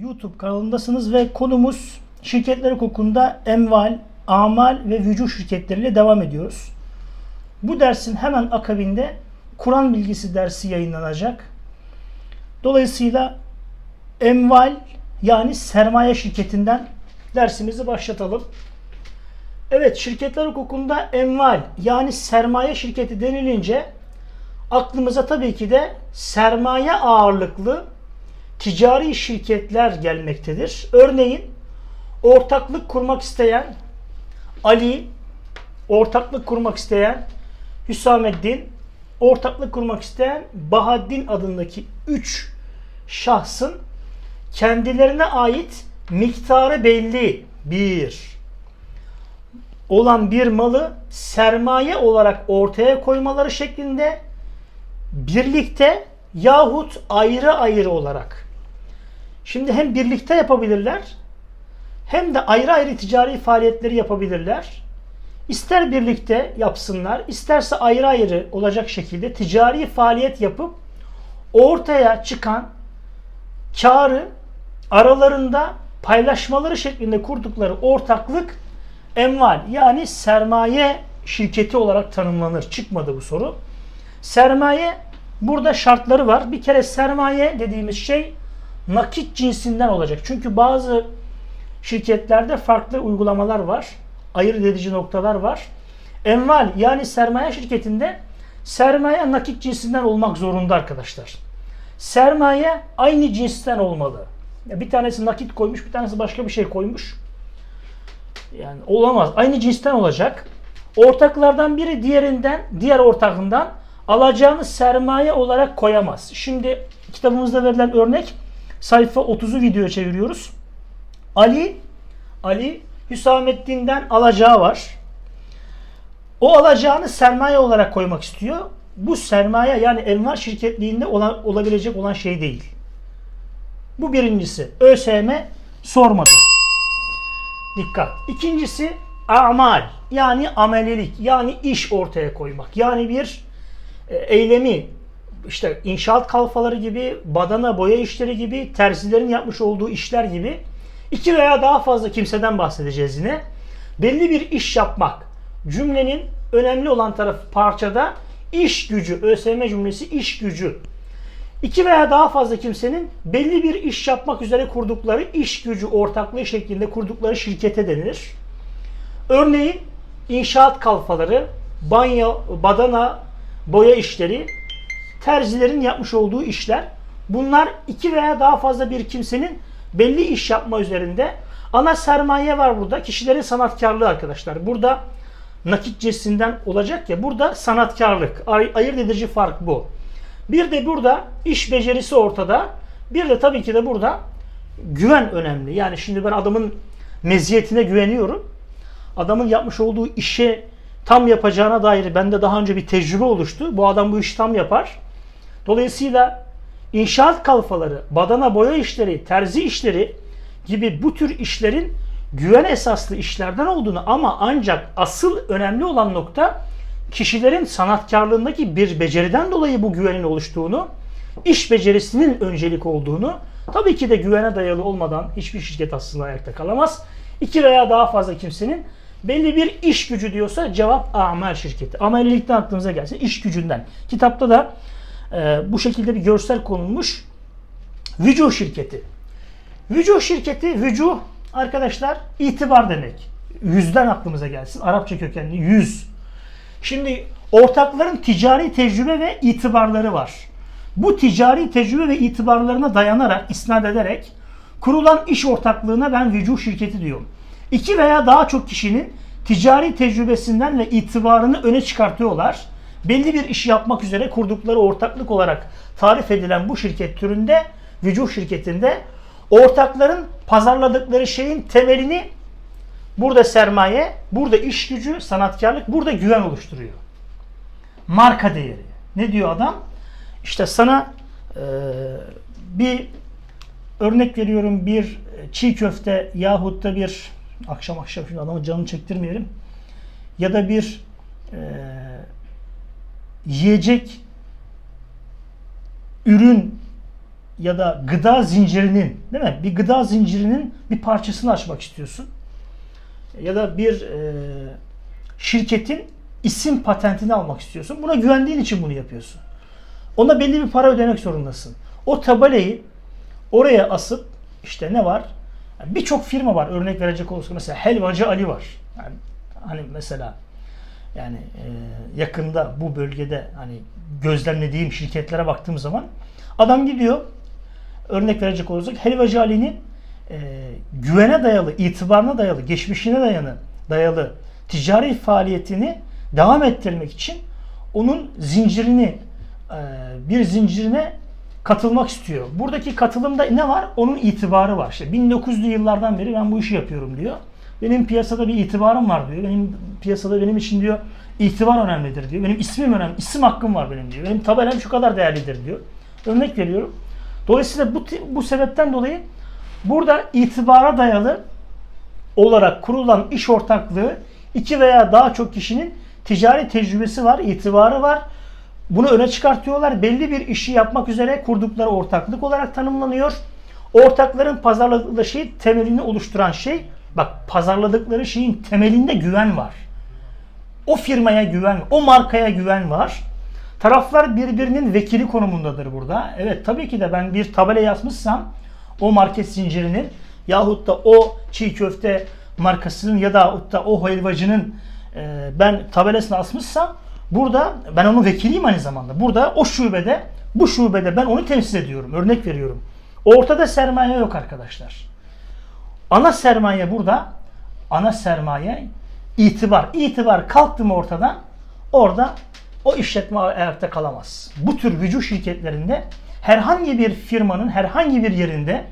YouTube kanalındasınız ve konumuz şirketler hukukunda emval, amal ve vücuh şirketleriyle devam ediyoruz. Bu dersin hemen akabinde Kur'an bilgisi dersi yayınlanacak. Dolayısıyla emval yani sermaye şirketinden dersimizi başlatalım. Evet şirketler hukukunda emval yani sermaye şirketi denilince aklımıza tabii ki de sermaye ağırlıklı ticari şirketler gelmektedir. Örneğin ortaklık kurmak isteyen Ali, ortaklık kurmak isteyen Hüsamettin, ortaklık kurmak isteyen Bahaddin adındaki 3 şahsın kendilerine ait miktarı belli bir olan bir malı sermaye olarak ortaya koymaları şeklinde birlikte yahut ayrı ayrı olarak. Şimdi hem birlikte yapabilirler hem de ayrı ayrı ticari faaliyetleri yapabilirler. İster birlikte yapsınlar, isterse ayrı ayrı olacak şekilde ticari faaliyet yapıp ortaya çıkan karı aralarında paylaşmaları şeklinde kurdukları ortaklık emval yani sermaye şirketi olarak tanımlanır. Çıkmadı bu soru. Sermaye burada şartları var. Bir kere sermaye dediğimiz şey nakit cinsinden olacak. Çünkü bazı şirketlerde farklı uygulamalar var. Ayırt edici noktalar var. Enval yani sermaye şirketinde sermaye nakit cinsinden olmak zorunda arkadaşlar. Sermaye aynı cinsten olmalı. Bir tanesi nakit koymuş, bir tanesi başka bir şey koymuş. Yani olamaz. Aynı cinsten olacak. Ortaklardan biri diğerinden, diğer ortakından alacağını sermaye olarak koyamaz. Şimdi kitabımızda verilen örnek sayfa 30'u videoya çeviriyoruz. Ali Ali Hüsamettin'den alacağı var. O alacağını sermaye olarak koymak istiyor. Bu sermaye yani envar şirketliğinde olan, olabilecek olan şey değil. Bu birincisi. ÖSYM sormadı. Dikkat. İkincisi amal yani amelelik yani iş ortaya koymak. Yani bir e, eylemi işte inşaat kalfaları gibi, badana boya işleri gibi, terzilerin yapmış olduğu işler gibi iki veya daha fazla kimseden bahsedeceğiz yine. Belli bir iş yapmak. Cümlenin önemli olan tarafı parçada iş gücü, ÖSYM cümlesi iş gücü. İki veya daha fazla kimsenin belli bir iş yapmak üzere kurdukları iş gücü ortaklığı şeklinde kurdukları şirkete denilir. Örneğin inşaat kalfaları, banyo, badana, boya işleri, terzilerin yapmış olduğu işler. Bunlar iki veya daha fazla bir kimsenin belli iş yapma üzerinde. Ana sermaye var burada. Kişilerin sanatkarlığı arkadaşlar. Burada nakit cinsinden olacak ya. Burada sanatkarlık. Ay- Ayırt edici fark bu. Bir de burada iş becerisi ortada. Bir de tabii ki de burada güven önemli. Yani şimdi ben adamın meziyetine güveniyorum. Adamın yapmış olduğu işe tam yapacağına dair bende daha önce bir tecrübe oluştu. Bu adam bu işi tam yapar. Dolayısıyla inşaat kalfaları, badana boya işleri, terzi işleri gibi bu tür işlerin güven esaslı işlerden olduğunu ama ancak asıl önemli olan nokta kişilerin sanatkarlığındaki bir beceriden dolayı bu güvenin oluştuğunu, iş becerisinin öncelik olduğunu, tabii ki de güvene dayalı olmadan hiçbir şirket aslında ayakta kalamaz. İki veya daha fazla kimsenin belli bir iş gücü diyorsa cevap amel şirketi. Amelilikten aklınıza gelsin. iş gücünden. Kitapta da e, bu şekilde bir görsel konulmuş. Vücuh şirketi. Vücuh şirketi, vücuh arkadaşlar itibar demek. Yüzden aklımıza gelsin. Arapça kökenli yüz. Şimdi ortakların ticari tecrübe ve itibarları var. Bu ticari tecrübe ve itibarlarına dayanarak, isnat ederek kurulan iş ortaklığına ben vücuh şirketi diyorum. İki veya daha çok kişinin ticari tecrübesinden ve itibarını öne çıkartıyorlar. Belli bir işi yapmak üzere kurdukları ortaklık olarak tarif edilen bu şirket türünde, vücuh şirketinde ortakların pazarladıkları şeyin temelini Burada sermaye, burada iş gücü, sanatkarlık, burada güven oluşturuyor. Marka değeri. Ne diyor adam? İşte sana e, bir örnek veriyorum bir çiğ köfte yahut da bir akşam akşam şimdi adamın canını çektirmeyelim. Ya da bir e, yiyecek ürün ya da gıda zincirinin değil mi? Bir gıda zincirinin bir parçasını açmak istiyorsun. Ya da bir e, şirketin isim patentini almak istiyorsun. Buna güvendiğin için bunu yapıyorsun. Ona belli bir para ödemek zorundasın. O tabelayı oraya asıp işte ne var? Yani Birçok firma var. Örnek verecek olursak mesela Helvacı Ali var. Yani hani mesela yani e, yakında bu bölgede hani gözlemlediğim şirketlere baktığım zaman adam gidiyor örnek verecek olursak Helvacı Ali'nin e, güvene dayalı, itibarına dayalı, geçmişine dayalı, dayalı ticari faaliyetini devam ettirmek için onun zincirini e, bir zincirine katılmak istiyor. Buradaki katılımda ne var? Onun itibarı var. İşte 1900'lü yıllardan beri ben bu işi yapıyorum diyor. Benim piyasada bir itibarım var diyor. Benim piyasada benim için diyor itibar önemlidir diyor. Benim ismim önemli. isim hakkım var benim diyor. Benim tabelam şu kadar değerlidir diyor. Örnek veriyorum. Dolayısıyla bu bu sebepten dolayı burada itibara dayalı olarak kurulan iş ortaklığı iki veya daha çok kişinin ticari tecrübesi var, itibarı var. Bunu öne çıkartıyorlar. Belli bir işi yapmak üzere kurdukları ortaklık olarak tanımlanıyor. Ortakların pazarladıkları şey temelini oluşturan şey, bak pazarladıkları şeyin temelinde güven var. O firmaya güven, o markaya güven var. Taraflar birbirinin vekili konumundadır burada. Evet tabii ki de ben bir tabela yazmışsam o market zincirinin yahut da o çiğ köfte markasının ya da da o helvacının e, ben tabelasını asmışsam burada ben onun vekiliyim aynı zamanda. Burada o şubede bu şubede ben onu temsil ediyorum. Örnek veriyorum. Ortada sermaye yok arkadaşlar. Ana sermaye burada. Ana sermaye itibar. İtibar kalktı mı ortadan orada o işletme ayakta kalamaz. Bu tür vücut şirketlerinde herhangi bir firmanın herhangi bir yerinde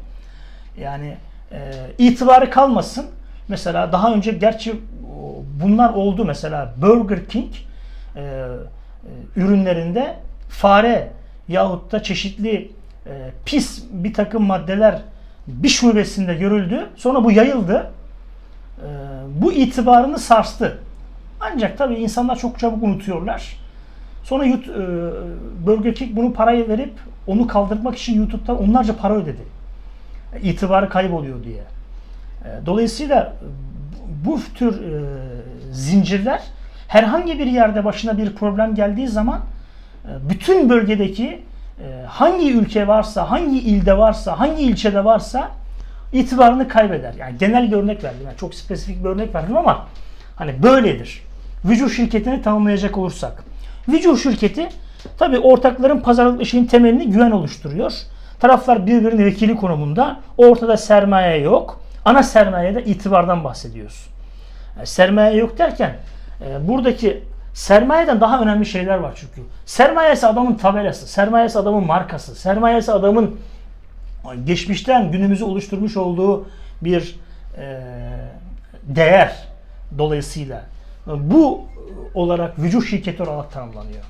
yani e, itibarı kalmasın. Mesela daha önce gerçi bunlar oldu mesela Burger King e, e, ürünlerinde fare yahut da çeşitli e, pis bir takım maddeler bir şubesinde görüldü. Sonra bu yayıldı. E, bu itibarını sarstı. Ancak tabii insanlar çok çabuk unutuyorlar. Sonra e, Burger King bunu parayı verip onu kaldırmak için YouTube'dan onlarca para ödedi. İtibarı kayboluyor diye. E, Dolayısıyla bu tür e, zincirler herhangi bir yerde başına bir problem geldiği zaman e, bütün bölgedeki hangi ülke varsa, hangi ilde varsa, hangi ilçede varsa itibarını kaybeder. Yani genel bir örnek verdim. Yani çok spesifik bir örnek verdim ama hani böyledir. Vücut şirketini tanımlayacak olursak. Vücut şirketi tabi ortakların pazarlık işinin temelini güven oluşturuyor. Taraflar birbirinin vekili konumunda. Ortada sermaye yok. Ana sermayede itibardan bahsediyoruz. Yani sermaye yok derken e, buradaki sermayeden daha önemli şeyler var çünkü. Sermayesi adamın tabelası, sermayesi adamın markası, sermayesi adamın geçmişten günümüzü oluşturmuş olduğu bir e, değer dolayısıyla bu olarak vücut şirketi olarak tanımlanıyor.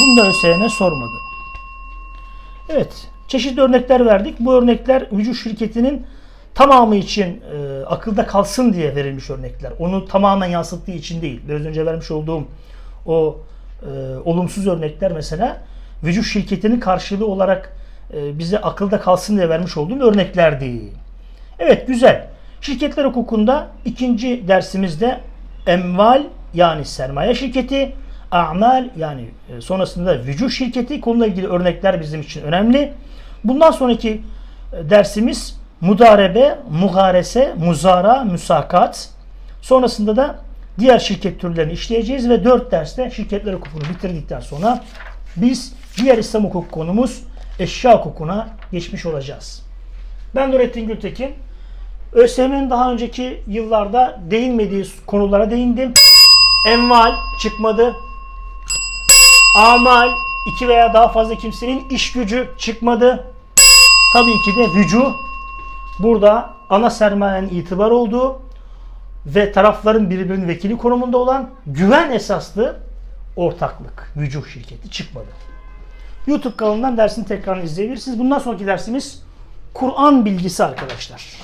Bunu da ÖSYM sormadı. Evet, çeşitli örnekler verdik. Bu örnekler vücut şirketinin tamamı için e, akılda kalsın diye verilmiş örnekler. Onu tamamen yansıttığı için değil. Biraz önce vermiş olduğum o e, olumsuz örnekler mesela vücut şirketinin karşılığı olarak e, bize akılda kalsın diye vermiş olduğum örnekler değil. Evet güzel. Şirketler hukukunda ikinci dersimizde emval yani sermaye şirketi, a'mal yani e, sonrasında vücut şirketi konuyla ilgili örnekler bizim için önemli. Bundan sonraki e, dersimiz mudarebe, mugarese, muzara, müsakat. Sonrasında da diğer şirket türlerini işleyeceğiz ve 4 derste şirketler hukukunu bitirdikten sonra biz diğer İslam hukuk konumuz eşya hukukuna geçmiş olacağız. Ben Nurettin Gültekin. ÖSYM'nin daha önceki yıllarda değinmediği konulara değindim. Enval çıkmadı. Amal iki veya daha fazla kimsenin iş gücü çıkmadı. Tabii ki de vücu burada ana sermayenin itibar olduğu ve tarafların birbirinin vekili konumunda olan güven esaslı ortaklık, vücuh şirketi çıkmadı. YouTube kanalından dersini tekrar izleyebilirsiniz. Bundan sonraki dersimiz Kur'an bilgisi arkadaşlar.